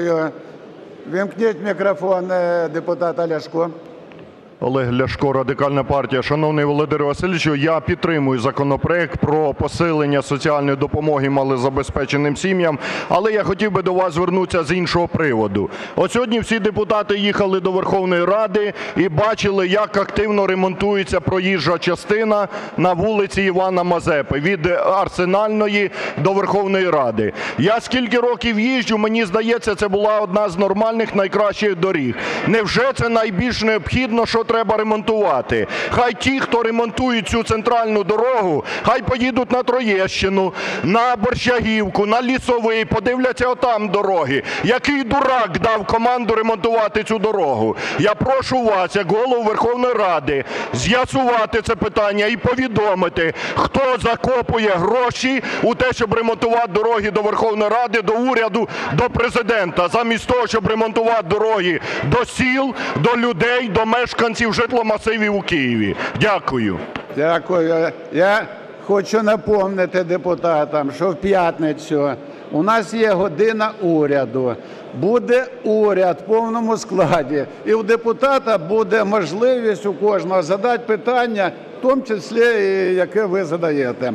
Дякую. Вімкніть мікрофон е, депутата Ляшко. Олег Ляшко, Радикальна партія. Шановний Володимир Васильовичу, я підтримую законопроект про посилення соціальної допомоги малозабезпеченим сім'ям, але я хотів би до вас звернутися з іншого приводу. От сьогодні всі депутати їхали до Верховної Ради і бачили, як активно ремонтується проїжджа частина на вулиці Івана Мазепи від Арсенальної до Верховної Ради. Я скільки років їжджу, мені здається, це була одна з нормальних найкращих доріг. Невже це найбільш необхідно, що треба ремонтувати? Хай ті, хто ремонтує цю центральну дорогу, хай поїдуть на Троєщину, на Борщагівку, на Лісовий, подивляться отам дороги. Який дурак дав команду ремонтувати цю дорогу? Я прошу вас, як голову Верховної Ради, з'ясувати це питання і повідомити, хто закопує гроші у те, щоб ремонтувати дороги до Верховної Ради, до уряду, до Президента, замість того, щоб ремонтувати дороги до сіл, до людей, до мешканців житломасивів у Києві. Дякую. Дякую. Я хочу напомнити депутатам, що в п'ятницю у нас є година уряду. Буде уряд в повному складі, і у депутата буде можливість у кожного задати питання, в тому числі яке ви задаєте.